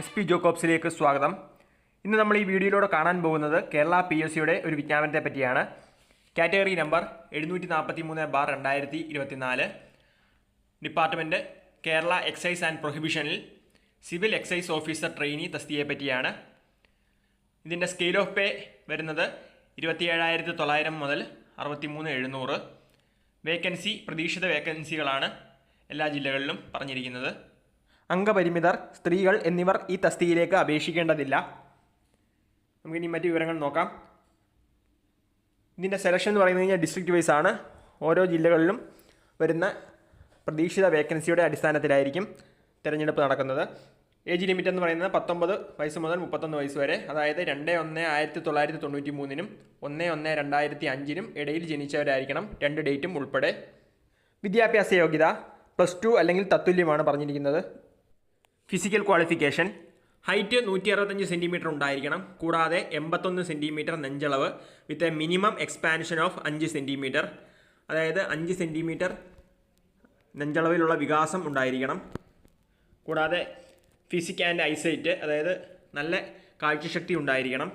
S P ജോക്കോബ്സിലേക്ക് സ്വാഗതം. ഇന്ന് നമ്മൾ ഈ വീഡിയോയിലൂടെ കാണാൻ പോകുന്നത് കേരള പി എസ് സിയുടെ ഒരു വിജ്ഞാപനത്തെ പറ്റിയാണ്. കാറ്റഗറി നമ്പർ എഴുന്നൂറ്റി നാൽപ്പത്തി മൂന്ന് ബാർ രണ്ടായിരത്തി ഇരുപത്തിനാല് ഡിപ്പാർട്ട്മെന്റ് കേരള എക്സൈസ് ആൻഡ് പ്രൊഹിബിഷനിൽ സിവിൽ എക്സൈസ് ഓഫീസർ ട്രെയിനി തസ്തിയെ പറ്റിയാണ്. ഇതിന്റെ സ്കെയിൽ ഓഫ് പേ വരുന്നത് ഇരുപത്തിയേഴായിരത്തി തൊള്ളായിരം മുതൽ അറുപത്തി മൂന്ന് എഴുന്നൂറ്. വേക്കൻസി പ്രതീക്ഷിത വേക്കൻസികളാണ് എല്ലാ ജില്ലകളിലും പറഞ്ഞിരിക്കുന്നത്. അംഗപരിമിതർ സ്ത്രീകൾ എന്നിവർ ഈ തസ്തികയിലേക്ക് അപേക്ഷിക്കേണ്ടതില്ല. നമുക്കിനി മറ്റു വിവരങ്ങൾ നോക്കാം. ഇതിന്റെ സെലക്ഷൻ എന്ന് പറയുന്നത് കഴിഞ്ഞാൽ ഡിസ്ട്രിക്റ്റ് വൈസ് ആണ്. ഓരോ ജില്ലകളിലും വരുന്ന പ്രതീക്ഷിത വേക്കൻസിയുടെ അടിസ്ഥാനത്തിലായിരിക്കും തിരഞ്ഞെടുപ്പ് നടക്കുന്നത്. ഏജ് ലിമിറ്റ് എന്ന് പറയുന്നത് പത്തൊമ്പത് വയസ്സ് മുതൽ മുപ്പത്തൊന്ന് വയസ്സ് വരെ അതായത് രണ്ട് ഒന്ന് ആയിരത്തി തൊള്ളായിരത്തി തൊണ്ണൂറ്റി മൂന്നിനും ഒന്ന് ഒന്ന് രണ്ടായിരത്തി അഞ്ചിനും ഇടയിൽ ജനിച്ചവരായിരിക്കണം രണ്ട് ഡേറ്റും ഉൾപ്പെടെ. വിദ്യാഭ്യാസ യോഗ്യത പ്ലസ് ടു അല്ലെങ്കിൽ തത്തുല്യമാണ് പറഞ്ഞിരിക്കുന്നത്. ഫിസിക്കൽ ക്വാളിഫിക്കേഷൻ ഹൈറ്റ് നൂറ്റി അറുപത്തഞ്ച് സെന്റിമീറ്റർ ഉണ്ടായിരിക്കണം. കൂടാതെ എൺപത്തൊന്ന് centimetre നെഞ്ചളവ് with a minimum expansion of അഞ്ച് സെന്റിമീറ്റർ അതായത് അഞ്ച് സെന്റിമീറ്റർ നെഞ്ചളവിലുള്ള വികാസം ഉണ്ടായിരിക്കണം. കൂടാതെ ഫിസിക് ആൻഡ് ഐസൈറ്റ് അതായത് നല്ല കാഴ്ചശക്തി ഉണ്ടായിരിക്കണം.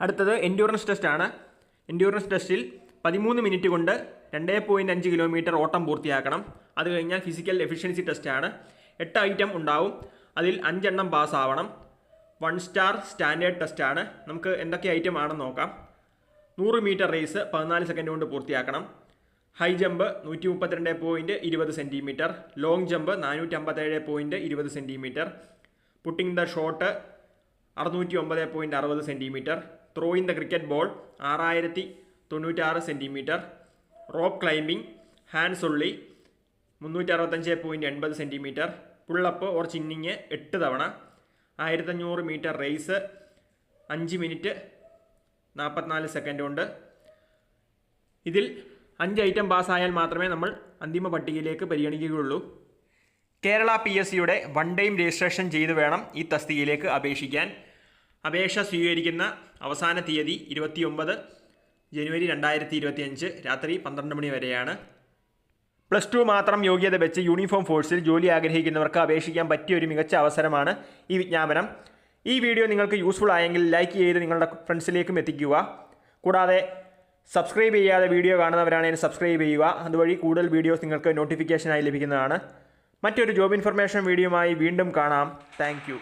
അടുത്തത് എൻഡ്യൂറൻസ് ടെസ്റ്റാണ് എൻഡ്യൂറൻസ് ടെസ്റ്റിൽ പതിമൂന്ന് മിനിറ്റ് കൊണ്ട് രണ്ടേ പോയിന്റ് അഞ്ച് കിലോമീറ്റർ ഓട്ടം പൂർത്തിയാക്കണം. അത് കഴിഞ്ഞാൽ ഫിസിക്കൽ എഫിഷ്യൻസി ടെസ്റ്റാണ് എട്ട് ഐറ്റം ഉണ്ടാവും. അതിൽ അഞ്ചെണ്ണം പാസ്സാവണം വൺ സ്റ്റാർ സ്റ്റാൻഡേർഡ് ടെസ്റ്റാണ്. നമുക്ക് എന്തൊക്കെ ഐറ്റം ആണെന്ന് നോക്കാം. നൂറ് മീറ്റർ റേസ് പതിനാല് സെക്കൻഡ് കൊണ്ട് പൂർത്തിയാക്കണം. ഹൈ ജമ്പ് നൂറ്റി മുപ്പത്തിരണ്ട് പോയിന്റ് ഇരുപത് സെന്റിമീറ്റർ ലോങ് ജമ്പ് നാനൂറ്റി അമ്പത്തേഴ് പോയിന്റ് ഇരുപത് സെന്റിമീറ്റർ പുട്ടിംഗ് ദ ഷോട്ട് അറുന്നൂറ്റി ഒമ്പത് പോയിന്റ് അറുപത് centimetre throwing the cricket ball ആറായിരത്തി തൊണ്ണൂറ്റാറ് സെന്റിമീറ്റർ റോപ്പ് ക്ലൈമ്പിംഗ് ഹാൻഡ്സ് ഉള്ളി മുന്നൂറ്റി അറുപത്തഞ്ച് പോയിന്റ് എൺപത് സെന്റിമീറ്റർ പുള്ളപ്പ് ഓർ ചിന്നിങ് എട്ട് തവണ ആയിരത്തഞ്ഞൂറ് മീറ്റർ റേസ് അഞ്ച് മിനിറ്റ് നാൽപ്പത്തിനാല് സെക്കൻഡ് ഉണ്ട്. ഇതിൽ അഞ്ച് ഐറ്റം പാസ്സായാൽ മാത്രമേ നമ്മൾ അന്തിമ പട്ടികയിലേക്ക് പരിഗണിക്കുകയുള്ളൂ. കേരള പി എസ് സിയുടെ വൺ ടൈം രജിസ്ട്രേഷൻ ചെയ്തു വേണം ഈ തസ്തികയിലേക്ക് അപേക്ഷിക്കാൻ. അപേക്ഷ സ്വീകരിക്കുന്ന അവസാന തീയതി ഇരുപത്തിയൊമ്പത് ജനുവരി രണ്ടായിരത്തി ഇരുപത്തിയഞ്ച് രാത്രി പന്ത്രണ്ട് മണി വരെയാണ്. പ്ലസ് ടു മാത്രം യോഗ്യത വെച്ച് യൂണിഫോം ഫോഴ്സിൽ ജോലി ആഗ്രഹിക്കുന്നവർക്ക് അപേക്ഷിക്കാൻ പറ്റിയ ഒരു മികച്ച അവസരമാണ് ഈ വിജ്ഞാപനം. ഈ വീഡിയോ നിങ്ങൾക്ക് യൂസ്ഫുൾ ആയെങ്കിൽ ലൈക്ക് ചെയ്ത് നിങ്ങളുടെ ഫ്രണ്ട്സിലേക്കും എത്തിക്കുക. കൂടാതെ സബ്സ്ക്രൈബ് ചെയ്യാതെ വീഡിയോ കാണുന്നവരാണെങ്കിൽ സബ്സ്ക്രൈബ് ചെയ്യുക. അതുവഴി കൂടുതൽ വീഡിയോസ് നിങ്ങൾക്ക് നോട്ടിഫിക്കേഷനായി ലഭിക്കുന്നതാണ്. മറ്റൊരു ജോബ് ഇൻഫർമേഷൻ വീഡിയോയുമായി വീണ്ടും കാണാം. താങ്ക്